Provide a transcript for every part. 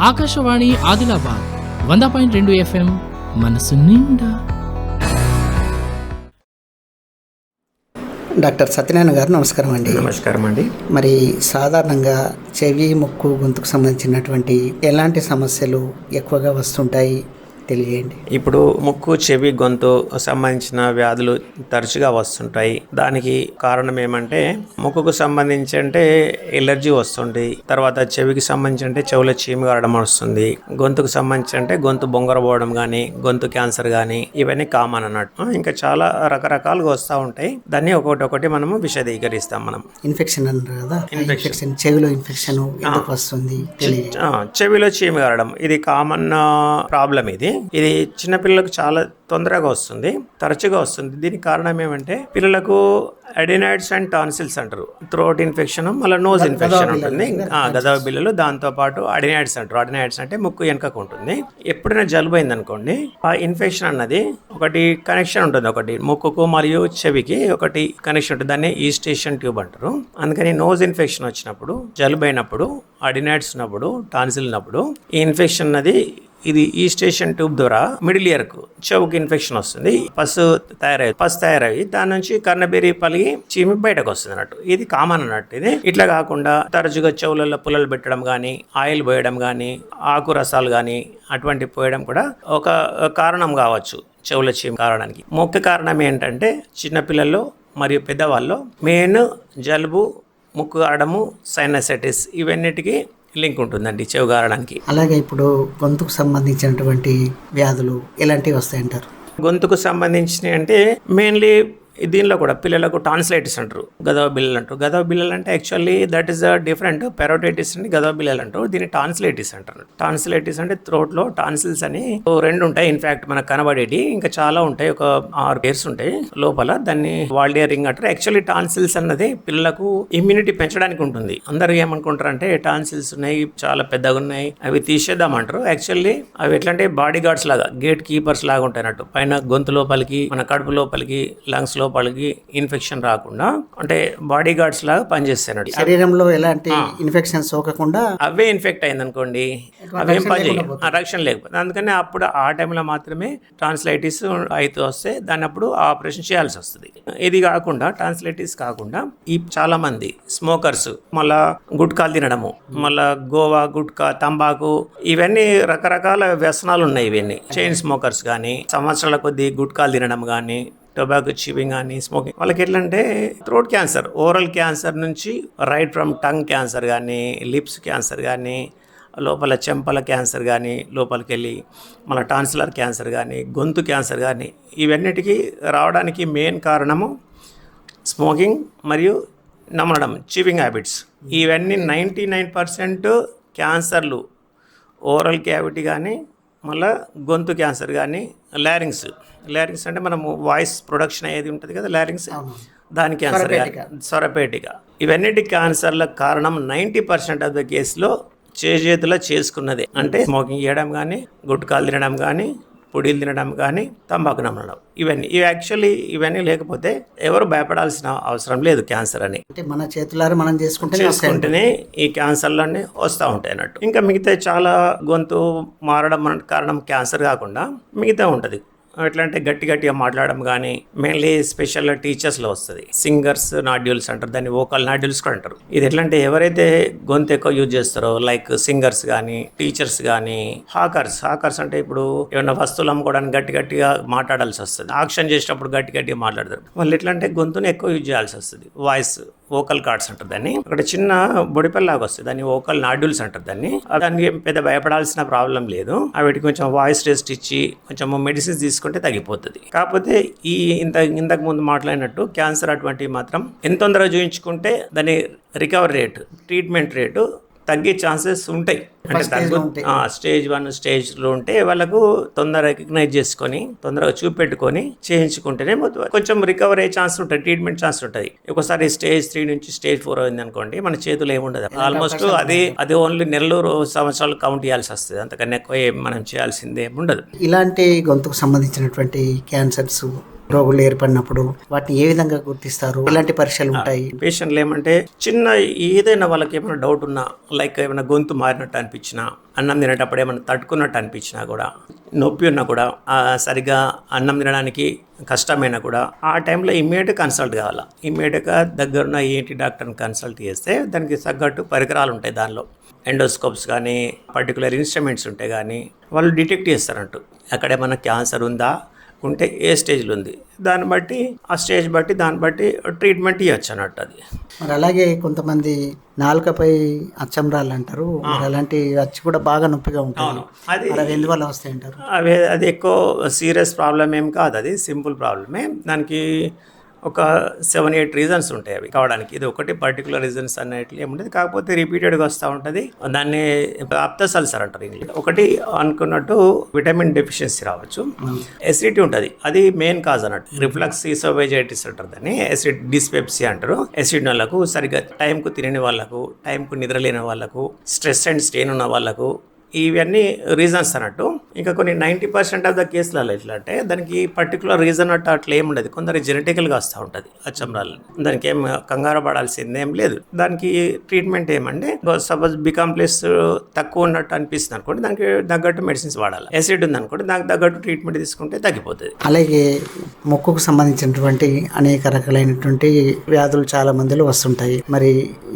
ఆకాశవాణి ఆదిలాబాద్ వంద పాయింట్ రెండు ఎఫ్ఎం మనసు నిండా. డాక్టర్ సత్యనారాయణ గారు నమస్కారం అండి. నమస్కారం అండి. మరి సాధారణంగా చెవి ముక్కు గొంతుకు సంబంధించినటువంటి ఎలాంటి సమస్యలు ఎక్కువగా వస్తుంటాయి? తెలియజేయండి ఇప్పుడు ముక్కు చెవి గొంతు సంబంధించిన వ్యాధులు తరచుగా వస్తుంటాయి. దానికి కారణం ఏమంటే ముక్కుకు సంబంధించి అంటే ఎలర్జీ వస్తుంది. తర్వాత చెవికి సంబంధించి అంటే చెవుల చీమ కారడం వస్తుంది. గొంతుకు సంబంధించి అంటే గొంతు బొంగర పోవడం కానీ గొంతు క్యాన్సర్ కానీ ఇవన్నీ కామన్ అన్నట్టు. ఇంకా చాలా రకరకాలుగా వస్తూ ఉంటాయి. దాన్ని ఒకటి ఒకటి మనము విశదీకరిస్తాం మనం. ఇన్ఫెక్షన్ అన్నారు కదా ఆ ఇన్ఫెక్షన్ చెవిలో ఇన్ఫెక్షన్ వస్తుంది? చెవిలో చీమ కారడం ఇది కామన్ ప్రాబ్లం ఇది. ఇది చిన్నపిల్లలకు చాలా తొందరగా వస్తుంది తరచుగా వస్తుంది. దీనికి కారణం ఏమంటే పిల్లలకు అడినాయిడ్స్ అండ్ టాన్సిల్స్ అంటారు. థ్రోట్ ఇన్ఫెక్షన్ మళ్ళీ నోజ్ ఇన్ఫెక్షన్ ఉంటుంది. గదవ బిల్లలు. దాంతో పాటు అడినాయిడ్స్ అంటారు. అడినాయిడ్స్ అంటే ముక్కు వెనకకు ఉంటుంది. ఎప్పుడైనా జలుబు అయింది అనుకోండి ఆ ఇన్ఫెక్షన్ అన్నది ఒకటి కనెక్షన్ ఉంటుంది. ఒకటి ముక్కుకు మరియు చెవికి ఒకటి కనెక్షన్ ఉంటుంది. దాన్ని ఈ స్టేషన్ ట్యూబ్ అంటారు. అందుకని నోజ్ ఇన్ఫెక్షన్ వచ్చినప్పుడు జలుబు అయినప్పుడు అడినాయిడ్స్ ఉన్నప్పుడు టాన్సిల్ ఉన్నప్పుడు ఈ ఇన్ఫెక్షన్ అన్నది ఇది ఈ స్టేషన్ ట్యూబ్ ద్వారా మిడిల్ ఇయర్కు ఇన్ఫెక్షన్ వస్తుంది. పస్ తయారయ్యి పస్ తయారయ్యి దాని నుంచి కర్ణబేరి పలిగి చీమి బయటకు వస్తుంది అన్నట్టు. ఇది కామన్ అన్నట్టు ఇది. ఇట్లా కాకుండా తరచుగా చెవులలో పుల్లలు పెట్టడం కానీ ఆయిల్ పోయడం కానీ ఆకు రసాలు కానీ అటువంటి పోయడం కూడా ఒక కారణం కావచ్చు చెవుల చీమ కారణానికి. ముఖ్య కారణం ఏంటంటే చిన్నపిల్లల్లో మరియు పెద్దవాళ్ళు మెయిన్ జలుబు ముక్కు ఆడము సైనసైటిస్ ఇవన్నిటికీ లింక్ ఉంటుందండి చెవు కారడానికి అలాగే ఇప్పుడు గొంతుకు సంబంధించినటువంటి వ్యాధులు ఎలాంటివి వస్తాయంటారు. గొంతుకు సంబంధించినవి అంటే మెయిన్లీ దీనిలో కూడా పిల్లలకు టాన్స్లైటిస్ అంటారు. గదవ బిల్లలు అంటారు. గదవ బిల్లలు అంటే actually that is different parotitis అని గదవ బిల్లలు అంటారు. దీన్ని టాన్స్లైటిస్ అంటారు. టాన్స్లైటిస్ అంటే throat లో టాన్సిల్స్ అని ఓ రెండు ఉంటాయి. ఇన్ఫాక్ట్ మనకు కనబడేటి ఇంకా చాలా ఉంటాయి. ఒక ఆరు పేర్స్ ఉంటాయి. లోపల దాన్ని వాల్డియర్ రింగ్ అంటారు. యాక్చువల్లీ టాన్సిల్స్ అన్నది పిల్లలకు ఇమ్యూనిటీ పెంచడానికి ఉంటుంది. అందరూ ఏమనుకుంటారు అంటే టాన్సిల్స్ ఉన్నాయి చాలా పెద్దగా ఉన్నాయి. అవి తీసేద్దామంటారు యాక్చువల్లీ అవి ఎట్లా అంటే బాడీ గార్డ్స్ లాగా గేట్ కీపర్స్ లాగా ఉంటాయి అన్నట్టు. పైన గొంతు లోపలికి మన కడుపు లోపలికి లంగ్స్లో లోపలికి ఇన్ఫెక్షన్ రాకుండా అంటే బాడీ గార్డ్స్ లాగా పనిచేస్తాయి శరీరంలో ఎలాంటి ఇన్ఫెక్షన్ సోకకుండా అవే ఇన్ఫెక్ట్ అయింది అనుకోండి అవేం పని రక్షణ లేకపోతే. అందుకని అప్పుడు ఆ టైంలో మాత్రమే ట్రాన్స్లైటిస్ అయితే వస్తే దాన్ని అప్పుడు ఆపరేషన్ చేయాల్సి వస్తుంది. ఇది కాకుండా ట్రాన్స్లైటిస్ కాకుండా ఈ చాలా మంది స్మోకర్స్ మళ్ళా గుట్కాలు తినడము మళ్ళా గోవా గుట్కా తంబాకు ఇవన్నీ రకరకాల వ్యసనాలు ఉన్నాయి ఇవన్నీ. చైన్ స్మోకర్స్ కానీ సంవత్సరాల కొద్దీ గుట్కాలు తినడం కానీ టొబాకో చీవింగ్ కానీ స్మోకింగ్ వాళ్ళకి ఎట్లా అంటే థ్రోట్ క్యాన్సర్ ఓరల్ క్యాన్సర్ నుంచి రైట్ ఫ్రమ్ టంగ్ క్యాన్సర్ కానీ లిప్స్ క్యాన్సర్ కానీ లోపల చెంపల క్యాన్సర్ కానీ లోపలికి వెళ్ళి మన టాన్సిలర్ క్యాన్సర్ కానీ గొంతు క్యాన్సర్ కానీ ఇవన్నిటికీ రావడానికి మెయిన్ కారణము స్మోకింగ్ మరియు నమలడం చీవింగ్ హ్యాబిట్స్. ఇవన్నీ నైంటీ నైన్ పర్సెంట్ క్యాన్సర్లు ఓరల్ క్యావిటీ కానీ మళ్ళా గొంతు క్యాన్సర్ కానీ లారింగ్స్ లారింగ్స్ అంటే మనము వాయిస్ ప్రొడక్షన్ అయ్యేది ఉంటుంది కదా లారింగ్స్ దాని క్యాన్సర్ సొరపేటిక. ఇవన్నిటి క్యాన్సర్ల కారణం నైంటీ పర్సెంట్ ఆఫ్ ద కేసులో చేజేతులో చేసుకున్నదే. అంటే స్మోకింగ్ చేయడం కానీ గుట్కాలు తినడం కానీ పొడిలు తినడం కానీ తంబాకు నమ్మడం ఇవన్నీ. ఇవి యాక్చువల్లీ ఇవన్నీ లేకపోతే ఎవరు భయపడాల్సిన అవసరం లేదు క్యాన్సర్ అని. అంటే మన చేతులారా మనం చేసుకుంటే చేసుకుంటేనే ఈ క్యాన్సర్లన్నీ వస్తూ ఉంటాయి అన్నట్టు. ఇంకా మిగతా చాలా గొంతు మారడం కారణం క్యాన్సర్ కాకుండా మిగతా ఉంటుంది. ఎట్లా అంటే గట్టి గట్టిగా మాట్లాడడం కానీ మెయిన్లీ స్పెషల్ టీచర్స్లో వస్తుంది. సింగర్స్ నాడ్యూల్స్ అంటారు. దాన్ని వోకల్ నాడ్యూల్స్ కూడా అంటారు. ఇది ఎట్లా అంటే ఎవరైతే గొంతు ఎక్కువ యూజ్ చేస్తారో లైక్ సింగర్స్ కానీ టీచర్స్ కానీ హాకర్స్ హాకర్స్ అంటే ఇప్పుడు ఏమైనా వస్తువులు అమ్ముకోవడానికి గట్టి గట్టిగా మాట్లాడాల్సి వస్తుంది. ఆక్షన్ చేసేటప్పుడు గట్టి గట్టిగా మాట్లాడతారు. వాళ్ళు ఎట్లా అంటే గొంతుని ఎక్కువ యూజ్ చేయాల్సి వస్తుంది. వాయిస్ వోకల్ కార్డ్స్ అంటారు దాన్ని. అక్కడ చిన్న బొడిపల్లాగా వస్తుంది దాన్ని వోకల్ నాడ్యూల్స్ అంటారు దాన్ని. దానికి పెద్ద భయపడాల్సిన ప్రాబ్లం లేదు. వీటికి కొంచెం వాయిస్ రెస్ట్ ఇచ్చి కొంచెం మెడిసిన్స్ తీసుకుంటే తగ్గిపోతుంది. కాకపోతే ఈ ఇంత ఇంతకు ముందు మాట్లాడినట్టు క్యాన్సర్ అటువంటివి మాత్రం ఎంత తొందరగా చూయించుకుంటే దాని రికవరీ రేటు ట్రీట్మెంట్ రేటు తగ్గే ఛాన్సెస్ ఉంటాయి. అంటే తగ్గు స్టేజ్ వన్ స్టేజ్లో ఉంటే వాళ్ళకు తొందర రికగ్నైజ్ చేసుకొని తొందరగా చూపెట్టుకొని చేయించుకుంటేనే మొత్తం- కొంచెం రికవర్ అయ్యే ఛాన్స్ ఉంటుంది ట్రీట్మెంట్ ఛాన్స్ ఉంటుంది ఒకసారి స్టేజ్ త్రీ నుంచి స్టేజ్ ఫోర్ అయింది అనుకోండి మన చేతులు ఏముండదు. ఆల్మోస్ట్ అది అది ఓన్లీ నెలలు రో- సంవత్సరాలు కౌంట్ చేయాల్సి వస్తుంది. అంతకన్నా ఎక్కువ ఏం మనం చేయాల్సింది ఉండదు. ఇలాంటి గొంతుకు సంబంధించినటువంటి క్యాన్సర్స్ రోగులు ఏర్పడినప్పుడు వాటిని ఏ విధంగా గుర్తిస్తారు? ఎలాంటి పరీక్షలు ఉంటాయి? పేషెంట్లు ఏమంటే చిన్న ఏదైనా వాళ్ళకి ఏమైనా డౌట్ ఉన్నా లైక్ ఏమైనా గొంతు మారినట్టు అనిపించినా అన్నం తినేటప్పుడు ఏమైనా తట్టుకున్నట్టు అనిపించినా కూడా నొప్పి ఉన్నా కూడా ఆ, సరిగా అన్నం తినడానికి కష్టమైనా కూడా ఆ టైంలో ఇమ్మీడియట్ కన్సల్ట్ కావాలా? ఇమ్మీడియట్గా దగ్గరున్న ఏంటి డాక్టర్ని కన్సల్ట్ చేస్తే దానికి తగ్గట్టు పరికరాలు ఉంటాయి దానిలో. ఎండోస్కోప్స్ కానీ పర్టికులర్ ఇన్స్ట్రుమెంట్స్ ఉంటాయి కానీ వాళ్ళు డిటెక్ట్ చేస్తారంటూ. అక్కడ ఏమైనా క్యాన్సర్ ఉందా? ఉంటే ఏ స్టేజ్లో ఉంది? దాన్ని బట్టి ఆ స్టేజ్ బట్టి దాన్ని బట్టి ట్రీట్మెంట్ ఇవ్వచ్చు అన్నట్టు అది. మరి అలాగే కొంతమంది నాలుకపై అచ్చం రాళ్ళు అంటారు అలాంటి వచ్చి కూడా బాగా నొప్పిగా ఉంటుంది. అది ఎందువల్ల వస్తాయి అంటారు? అవి అది ఎక్కువ సీరియస్ ప్రాబ్లం ఏం కాదు అది. సింపుల్ ప్రాబ్లమే. దానికి ఒక సెవెన్ ఎయిట్ రీజన్స్ ఉంటాయి అవి కావడానికి. ఇది ఒకటి పర్టికులర్ రీజన్స్ అన్నట్లు ఏముంటుంది కాకపోతే రిపీటెడ్గా వస్తూ ఉంటుంది. దాన్ని అప్తస్ అల్సర్ అంటారు ఇంగ్లీష్ ఒకటి అనుకున్నట్టు విటమిన్ డెఫిషియన్సీ రావచ్చు. ఎసిడిటీ ఉంటుంది. అది మెయిన్ కాజ్ అన్నట్టు. రిఫ్లక్స్ ఈసోవేజైటిస్ అంటారు దాన్ని. ఎసిడ్ డిస్పెప్సీ అంటారు. ఎసిడ్ వాళ్ళకు సరిగ్గా టైంకు తినని వాళ్ళకు టైంకు నిద్ర లేని వాళ్ళకు స్ట్రెస్ అండ్ స్టెయిన్ ఉన్న వాళ్ళకు ఇవన్నీ రీజన్స్ అన్నట్టు. ఇంకా కొన్ని నైంటీ పర్సెంట్ ఆఫ్ ద కేసులలో ఎట్లా అంటే దానికి పర్టికులర్ రీజన్ అట్ట అట్లా ఏమి ఉండదు. కొందరు జెనెటికల్గా వస్తూ ఉంటుంది అచ్చంరాలు దానికి ఏం కంగారు పడాల్సింది ఏం లేదు. దానికి ట్రీట్మెంట్ ఏమంటే సపోజ్ బికాంప్లెస్ తక్కువ ఉన్నట్టు అనిపిస్తుంది అనుకోండి దానికి తగ్గట్టు మెడిసిన్స్ వాడాలి. యాసిడ్ ఉంది అనుకోండి దానికి తగ్గట్టు ట్రీట్మెంట్ తీసుకుంటే తగ్గిపోతుంది. అలాగే ముక్కుకు సంబంధించినటువంటి అనేక రకాలైనటువంటి వ్యాధులు చాలా మందిలో వస్తుంటాయి. మరి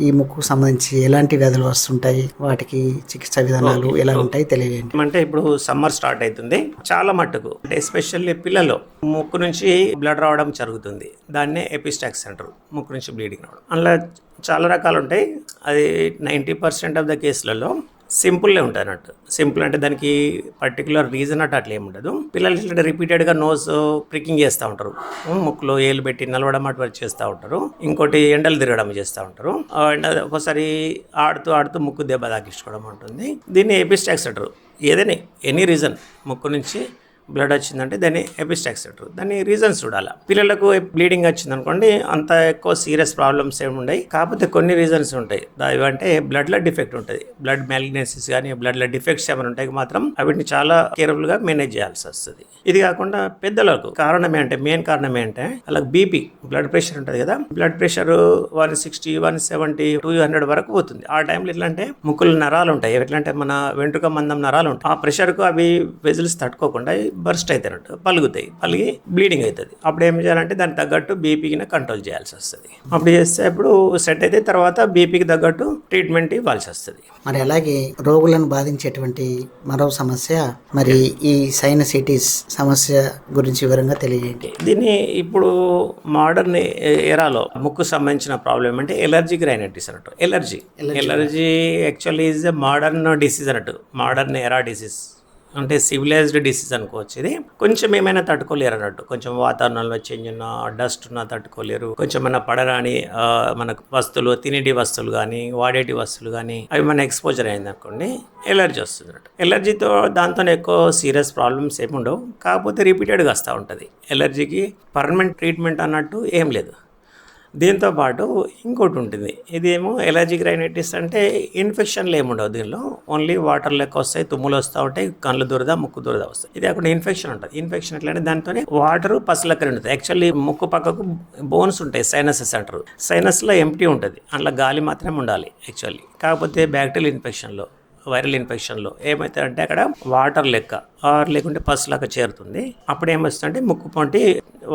ఈ ముక్కుకు సంబంధించి ఎలాంటి వ్యాధులు వస్తుంటాయి? వాటికి చికిత్స విధానాలు ఎలా ఉంటాయి తెలియజేయండి అంటే ఇప్పుడు సమ్మర్ స్టార్ట్ అవుతుంది చాలా మట్టుకు అంటే ఎస్పెషల్లీ పిల్లలు ముక్కు నుంచి బ్లడ్ రావడం జరుగుతుంది. దాన్నే ఎపిస్టాక్స్ అంటారు ముక్కు నుంచి బ్లీడింగ్ రావడం. అందులో చాలా రకాలు ఉంటాయి. అది నైంటీ పర్సెంట్ ఆఫ్ ద కేసులలో సింపుల్లే ఉంటాయి అన్నట్టు. సింపుల్ అంటే దానికి పర్టికులర్ రీజన్ అట్టు అట్లా ఏముండదు ఉండదు. పిల్లలు ఇట్లా రిపీటెడ్గా నోస్ ప్రికింగ్ చేస్తూ ఉంటారు. ముక్కులో ఏలు పెట్టి నలవడం అటు చేస్తూ ఉంటారు. ఇంకోటి ఎండలు తిరగడం చేస్తూ ఉంటారు. అండ్ ఎండ ఒకసారి ఆడుతూ ఆడుతూ ముక్కు దెబ్బ తాకించుకోవడం ఉంటుంది. దీన్ని ఎపిస్టాక్స్ అంటారు. ఏదైనా ఎనీ రీజన్ ముక్కు నుంచి బ్లడ్ వచ్చిందంటే దాన్ని ఎపిస్టాక్స్ అంటారు దాన్ని రీజన్స్ చూడాలి. పిల్లలకు బ్లీడింగ్ వచ్చింది అనుకోండి అంత ఎక్కువ సీరియస్ ప్రాబ్లమ్స్ ఏమి ఉండవు కాకపోతే కొన్ని రీజన్స్ ఉంటాయి. అంటే బ్లడ్లో డిఫెక్ట్ ఉంటుంది. బ్లడ్ మ్యాలిగ్నెన్సీస్ కానీ బ్లడ్లో డిఫెక్ట్స్ ఏమైనా ఉంటాయి మాత్రం వీటిని చాలా కేర్ఫుల్గా మేనేజ్ చేయాల్సి వస్తుంది. ఇది కాకుండా పెద్దలకు కారణం ఏంటంటే మెయిన్ కారణం ఏంటంటే వాళ్ళకి బీపీ బ్లడ్ ప్రెషర్ ఉంటుంది కదా. Blood pressure one sixty one seventy two hundred వరకు పోతుంది. ఆ టైంలో ఎట్లా అంటే ముక్కులు నరాలు ఉంటాయి. ఎట్లా అంటే మన వెంట్రుక మందం నరాలు ఉంటాయి. ఆ ప్రెషర్కు అవి వెజిల్స్ తట్టుకోకుండా బర్స్ట్ అవుతాయి పలుగుతాయి పలిగి బ్లీడింగ్ అవుతుంది అప్పుడు ఏం చేయాలంటే దానికి తగ్గట్టు బీపీకి కంట్రోల్ చేయాల్సి వస్తుంది. అప్పుడు చేస్తే అప్పుడు సెట్ అయితే తర్వాత బీపీకి తగ్గట్టు ట్రీట్మెంట్ ఇవ్వాల్సి వస్తుంది మరి అలాగే రోగులను బాధించేటువంటి మరో సమస్య మరి ఈ సైనసైటిస్ సమస్య గురించి వివరంగా తెలియజేయండి. దీన్ని ఇప్పుడు మోడర్న్ ఎరాలో ముక్కు సంబంధించిన ప్రాబ్లం అంటే ఎలర్జిక్ రైనైటిస్ అన్నట్టు. Allergy allergy actually is modern disease అన్నట్టు. మోడర్న్ ఎరా డిసీజ్ అంటే సివిలైజ్డ్ డిసీజ్ అనుకోవచ్చు ఇది. కొంచెం ఏమైనా తట్టుకోలేరు అన్నట్టు. కొంచెం వాతావరణంలో చేంజ్ ఉన్న డస్ట్ ఉన్నా తట్టుకోలేరు. కొంచెం మన పడరాని మనకు వస్తువులు తినేటి వస్తువులు కానీ వాడేటి వస్తువులు కానీ అవి మన ఎక్స్పోజర్ అయింది అనుకోండి ఎలర్జీ వస్తుంది అన్నట్టు. ఎలర్జీతో దాంతో ఎక్కువ సీరియస్ ప్రాబ్లమ్స్ ఏమి ఉండవు. కాకపోతే రిపీటెడ్గా వస్తూ ఉంటుంది. ఎలర్జీకి పర్మనెంట్ ట్రీట్మెంట్ అన్నట్టు ఏం లేదు. దీంతో పాటు ఇంకోటి ఉంటుంది. ఇదేమో ఎలర్జిక్ రైనైటిస్ అంటే ఇన్ఫెక్షన్లు ఏముండవు దీనిలో. ఓన్లీ వాటర్ లెక్క వస్తాయి తుమ్ములు వస్తూ ఉంటాయి కళ్ళు దురద ముక్కు దురద వస్తాయి. ఇది అక్కడ ఇన్ఫెక్షన్ ఉంటుంది. ఇన్ఫెక్షన్ ఎట్లంటే దాంతోనే వాటర్ పసలెక్క ఉంటుంది. యాక్చువల్లీ ముక్కు పక్కకు బోన్స్ ఉంటాయి సైనసెస్ అంటారు. సైనస్లో ఎంటీ ఉంటుంది. అందులో గాలి మాత్రమే ఉండాలి యాక్చువల్లీ. కాకపోతే బ్యాక్టీరియల్ ఇన్ఫెక్షన్లో. వైరల్ ఇన్ఫెక్షన్లో ఏమైతే అంటే అక్కడ వాటర్ లెక్క ఆర్ లేకుంటే పసులాగా చేరుతుంది. అప్పుడు ఏమొస్తుందంటే ముక్కు పొంటి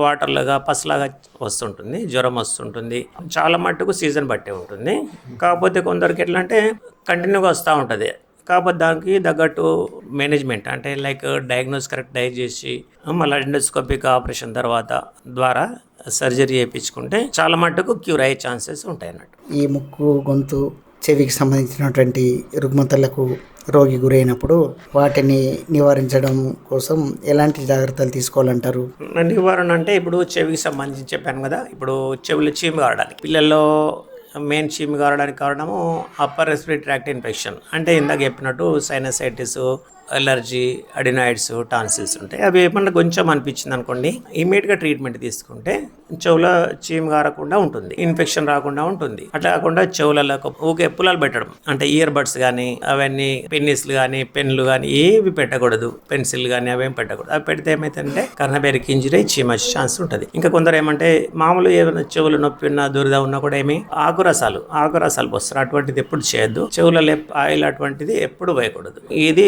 వాటర్ లాగా పసులాగా వస్తుంటుంది జ్వరం వస్తుంటుంది. చాలా మట్టుకు సీజన్ బట్టే ఉంటుంది. కాకపోతే కొందరికి ఎట్లా అంటే కంటిన్యూగా వస్తూ ఉంటుంది. కాకపోతే దానికి తగ్గట్టు మేనేజ్మెంట్ అంటే లైక్ డయాగ్నోస్ కరెక్ట్ డైజ్ చేసి మళ్ళీ ఎండోస్కోపిక్ ఆపరేషన్ తర్వాత ద్వారా సర్జరీ చేయించుకుంటే చాలా మట్టుకు క్యూర్ అయ్యే ఛాన్సెస్ ఉంటాయి అన్నట్టు ఈ ముక్కు గొంతు చెవికి సంబంధించినటువంటి రుగ్మతలకు రోగి గురైనప్పుడు వాటిని నివారించడం కోసం ఎలాంటి జాగ్రత్తలు తీసుకోవాలంటారు? నివారణ అంటే ఇప్పుడు చెవికి సంబంధించి చెప్పాను కదా ఇప్పుడు చెవులు చీము కారడానికి పిల్లల్లో మెయిన్ చీము కారడానికి కారణము అప్పర్ రెస్పిరేటరీ ట్రాక్ట్ ఇన్ఫెక్షన్. అంటే ఇందాక చెప్పినట్టు సైనసైటిస్ అలర్జీ అడినాయిడ్స్ టాన్సిల్స్ ఉంటాయి. అవి ఏమన్నా కొంచెం అనిపించింది అనుకోండి ఇమీడియట్గా ట్రీట్మెంట్ తీసుకుంటే చెవుల చీమ కారకుండా ఉంటుంది. ఇన్ఫెక్షన్ రాకుండా ఉంటుంది. అట్లా కాకుండా చెవులలో ఊకే పులాలు పెట్టడం. అంటే ఇయర్ బడ్స్ కానీ అవన్నీ పెన్నిస్లు కానీ పెన్లు కానీ ఏవి పెట్టకూడదు. పెన్సిల్ కానీ అవేం పెట్టకూడదు. అవి పెడితే ఏమైతుందంటే కర్ణబేరికి ఇంజరీ చీమ ఛాన్స్ ఉంటుంది. ఇంకా కొందరు ఏమంటే మామూలు ఏమైనా చెవులు నొప్పి ఉన్నా దురద ఉన్నా కూడా ఏమి ఆకురసాలు ఆకురసాలు పోస్తారు అటువంటిది ఎప్పుడు చేయొద్దు. చెవులలో ఆయిల్ అటువంటిది ఎప్పుడు వేయకూడదు. ఇది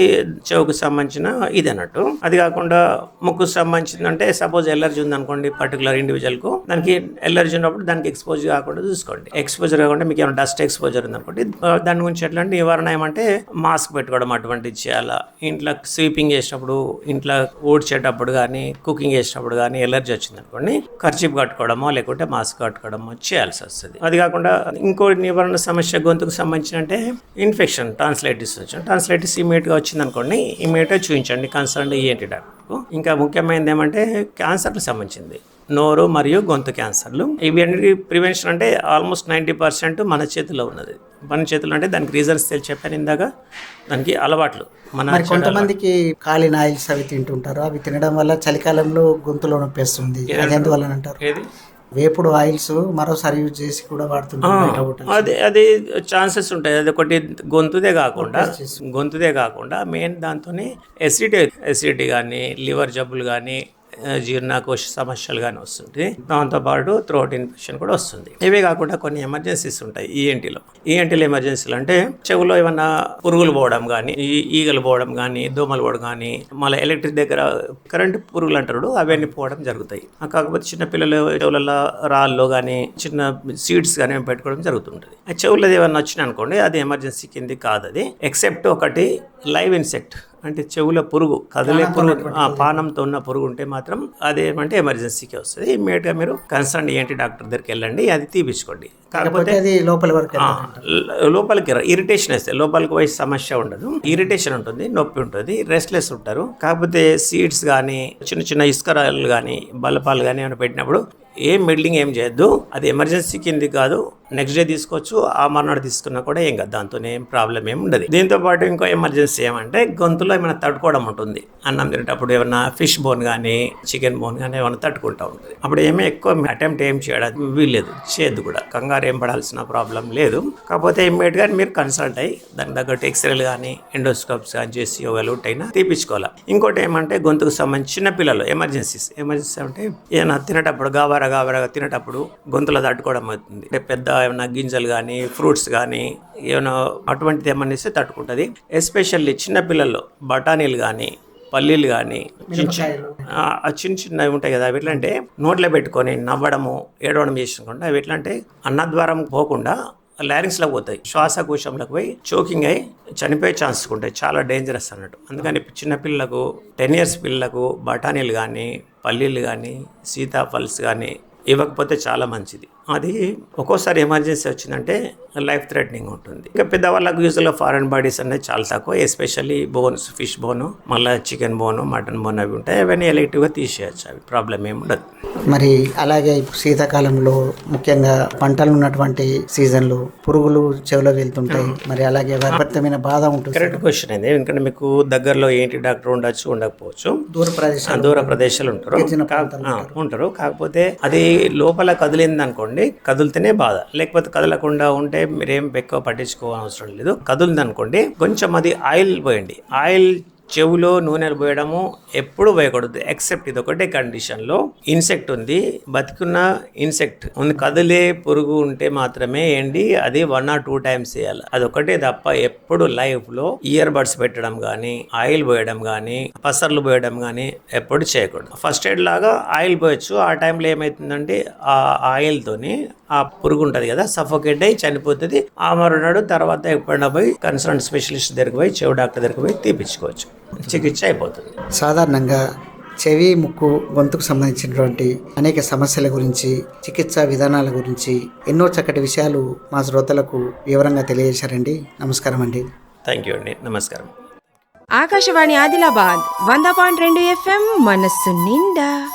చెవుకు సంబంధించిన ఇది అన్నట్టు. అది కాకుండా ముక్కు సంబంధించింది అంటే సపోజ్ ఎలర్జీ ఉంది అనుకోండి పర్టికులర్ ఇండివిజువల్కు దానికి ఎలర్జీ ఉన్నప్పుడు దానికి ఎక్స్పోజ్ కాకుండా చూసుకోండి. ఎక్స్పోజర్ కాకుండా మీకు ఏమైనా డస్ట్ ఎక్స్పోజర్ ఉంది అనుకోండి దాని గురించి ఎట్లాంటి నివారణ ఏమంటే మాస్క్ పెట్టుకోవడం అటువంటిది చేయాలా? ఇంట్లో స్వీపింగ్ చేసినప్పుడు ఇంట్లో ఊడ్చేటప్పుడు కానీ కుకింగ్ చేసినప్పుడు కానీ ఎలర్జీ వచ్చింది అనుకోండి ఖర్చీప్ కట్టుకోవడమో లేకుంటే మాస్క్ కట్టుకోవడమో చేయాల్సి వస్తుంది. అది కాకుండా ఇంకో నివారణ సమస్య గొంతుకు సంబంధించిన అంటే ఇన్ఫెక్షన్ ట్రాన్స్లైటిస్ వచ్చింది. ట్రాన్స్లైటిస్ ఇమీడియట్గా వచ్చింది అనుకోండి ఇమీడియట్గా చూపించండి కన్సర్న్ ఏంటి డాక్టర్కు ఇంకా ముఖ్యమైనది ఏమంటే క్యాన్సర్కి సంబంధించింది. నోరు మరియు గొంతు క్యాన్సర్లు. ఇవి అన్నిటి ప్రివెన్షన్ అంటే ఆల్మోస్ట్ నైంటీ పర్సెంట్ మన చేతిలో ఉన్నది. మన చేతిలో అంటే దానికి రీజన్స్ తెలిసి చెప్పాను ఇందాక. దానికి అలవాట్లు. మన కొంతమందికి కాలిన ఆయిల్స్ అవి తింటుంటారు. అవి తినడం వల్ల చలికాలంలో గొంతులో నొప్పి వస్తుంది. అది ఎందువల్ల అంటారు వేపుడు ఆయిల్స్ మరోసారి యూజ్ చేసి కూడా వాడుతుంటారు హోటల్స్. అది అది ఛాన్సెస్ ఉంటాయి అది ఒకటి గొంతుదే కాకుండా గొంతుదే కాకుండా మెయిన్ దాంతోనే ఎసిడిటీ ఎసిడిటీ కానీ లివర్ జబ్బులు కానీ జీర్ణకోశ సమస్యలు కానీ వస్తుంది. దాంతోపాటు థ్రోట్ ఇన్ఫెక్షన్ కూడా వస్తుంది. ఇవే కాకుండా కొన్ని ఎమర్జెన్సీస్ ఉంటాయి ఈఎన్టీలో ఈఎన్టీలో ఎమర్జెన్సీలు అంటే చెవులో ఏమన్నా పురుగులు పోవడం కానీ ఈ ఈగలు పోవడం కానీ దోమలు పోవడం కానీ మళ్ళీ ఎలక్ట్రిక్ దగ్గర కరెంటు పురుగులు అంటారు అవన్నీ పోవడం జరుగుతాయి. కాకపోతే చిన్న పిల్లలు చెవులలో రాళ్ళు కానీ చిన్న సీడ్స్ కానీ పెట్టుకోవడం జరుగుతుంటుంది. చెవులది ఏమన్నా వచ్చినాయి అనుకోండి అది ఎమర్జెన్సీ కింది కాదు అది ఎక్సెప్ట్ ఒకటి లైవ్ ఇన్సెక్ట్ అంటే చెవుల పురుగు కదిలే పురుగు ఆ పానంతో ఉన్న పురుగు ఉంటే మాత్రం అదేమంటే ఎమర్జెన్సీకి వస్తుంది. ఇమ్మీడియట్గా మీరు కన్సర్న్ ఏంటి డాక్టర్ దగ్గరికి వెళ్ళండి అది తీపించుకోండి కాకపోతే అది లోపల వరకు లోపలికి ఇరిటేషన్ వేస్తే లోపలికి పోయి సమస్య ఉండదు. ఇరిటేషన్ ఉంటుంది నొప్పి ఉంటుంది రెస్ట్లెస్ ఉంటారు. కాకపోతే సీడ్స్ కానీ చిన్న చిన్న ఇసుకరాలు కానీ బలపాలు కానీ ఏమైనా పెట్టినప్పుడు ఏం మిడ్లింగ్ ఏం చేయొద్దు. అది ఎమర్జెన్సీ కింది కాదు. నెక్స్ట్ డే తీసుకోవచ్చు. ఆ మర్నాడు తీసుకున్నా కూడా ఏం కాదు. దాంతో ఏం ప్రాబ్లం ఏమి ఉండదు. దీంతో పాటు ఇంకో ఎమర్జెన్సీ ఏమంటే గొంతులో ఏమైనా తట్టుకోవడం ఉంటుంది అన్నం తినేటప్పుడు ఏమైనా ఫిష్ బోన్ కానీ చికెన్ బోన్ కానీ ఏమైనా తట్టుకుంటూ ఉంటుంది. అప్పుడు ఏమీ ఎక్కువ అటెంప్ట్ ఏం చేయడానికి వీల్లేదు. చేయద్దు కూడా. కంగారు ఏం పడాల్సిన ప్రాబ్లం లేదు. కాకపోతే ఇమ్మీడియట్గా మీరు కన్సల్ట్ అయ్యి దాని తగ్గట్టు ఎక్స్రేలు కానీ ఎండోస్కోప్స్ కానీ చేసి ఒకవేళ అయినా తీపించుకోవాలి ఇంకోటి ఏమంటే గొంతుకు సంబంధించి చిన్న పిల్లలు ఎమర్జెన్సీస్ ఎమర్జెన్సీ అంటే ఏమైనా తినేటప్పుడు గాబరా గాబరాగా తినేటప్పుడు గొంతులో తట్టుకోవడం అవుతుంది. అంటే పెద్ద ఏమైనా గింజలు కానీ ఫ్రూట్స్ కానీ ఏమైనా అటువంటిది ఏమన్నా ఇస్తే తట్టుకుంటుంది. ఎస్పెషల్లీ చిన్న పిల్లల్లో బఠానీలు కానీ పల్లీలు కానీ చిన్న చిన్నవి ఉంటాయి కదా అవి ఎట్లా అంటే నోట్లో పెట్టుకొని నవ్వడము ఏడవడం చేసుకుంటే అవి ఎట్లా అంటే అన్నద్వారం పోకుండా లారింగ్స్లోకి పోతాయి. శ్వాసకోశంలోకి పోయి చోకింగ్ అయి చనిపోయే ఛాన్స్ ఉంటాయి. చాలా డేంజరస్ అన్నట్టు. అందుకని చిన్నపిల్లలకు టెన్ ఇయర్స్ పిల్లలకు బఠానీలు కానీ పల్లీలు కానీ సీతాఫల్స్ కానీ ఇవ్వకపోతే చాలా మంచిది. అది ఒక్కోసారి ఎమర్జెన్సీ వచ్చిందంటే లైఫ్ థ్రెటనింగ్ ఉంటుంది. ఇంకా పెద్దవాళ్ళకు యూజువల్గా ఫారెన్ బాడీస్ అనేది చాలా తక్కువ ఎస్పెషల్లీ బోన్స్ ఫిష్ బోను మళ్ళీ చికెన్ బోను మటన్ బోన్ అవి ఉంటాయి. అవన్నీ ఎలెక్టివ్గా తీసేయచ్చు అవి ప్రాబ్లం ఏమి ఉండదు. మరి అలాగే ఇప్పుడు శీతాకాలంలో ముఖ్యంగా పంటలు ఉన్నటువంటి సీజన్లు పురుగులు చెవిలో వెళ్తుంటాయి. మరి అలాగే విపరీతమైన బాధ ఉంటుంది. కరెక్ట్ క్వశ్చన్ ఇది. ఎందుకంటే మీకు దగ్గరలో ఏంటి డాక్టర్ ఉండొచ్చు ఉండకపోవచ్చు. దూర ప్రదేశాలు దూర ప్రదేశాలు ఉంటారు. ఉంటారు. కాకపోతే అది లోపల కదిలింది అనుకోండి కదిలితేనే బాధ. లేకపోతే కదలకుండా ఉంటే మీరేం ఎక్కువ పట్టించుకోవాల్సిన అవసరం లేదు. కదిలింది అనుకోండి కొంచెం అది ఆయిల్ పోయండి. ఆయిల్ చెవులో నూనెలు పోయడము ఎప్పుడు పోయకూడదు ఎక్సెప్ట్ ఇది ఒకటే కండిషన్లో ఇన్సెక్ట్ ఉంది బతికున్న ఇన్సెక్ట్ ఉంది కదిలే పురుగు ఉంటే మాత్రమే ఏంటి అది వన్ ఆర్ టూ టైమ్స్ చేయాలి. అది ఒకటే తప్ప ఎప్పుడు లైఫ్లో ఇయర్ బడ్స్ పెట్టడం కానీ ఆయిల్ పోయడం కానీ పసర్లు పోయడం కానీ ఎప్పుడు చేయకూడదు. ఫస్ట్ ఎయిడ్ లాగా ఆయిల్ పోయచ్చు. ఆ టైంలో ఏమవుతుందంటే ఆ ఆయిల్తోని ఆ పురుగు ఉంటుంది కదా సఫోకేట్ అయి చనిపోతుంది. ఆ మరునాడు తర్వాత ఎప్పుడైనా పోయి కన్సర్న్ స్పెషలిస్ట్ దగ్గరికి పోయి చెవు డాక్టర్ దగ్గరికి పోయి తీపించుకోవచ్చు చికిత్స అయిపోతుంది. సాధారణంగా చెవి ముక్కు గొంతుకు సంబంధించినటువంటి అనేక సమస్యల గురించి చికిత్సా విధానాల గురించి ఎన్నో చక్కటి విషయాలు మా శ్రోతలకు వివరంగా తెలియజేశారండి. నమస్కారం అండి. థ్యాంక్ యూ అండి. నమస్కారం. ఆకాశవాణి ఆదిలాబాద్ వంద పాయింట్ రెండు ఎఫ్ఎం మనస్సు నిండా.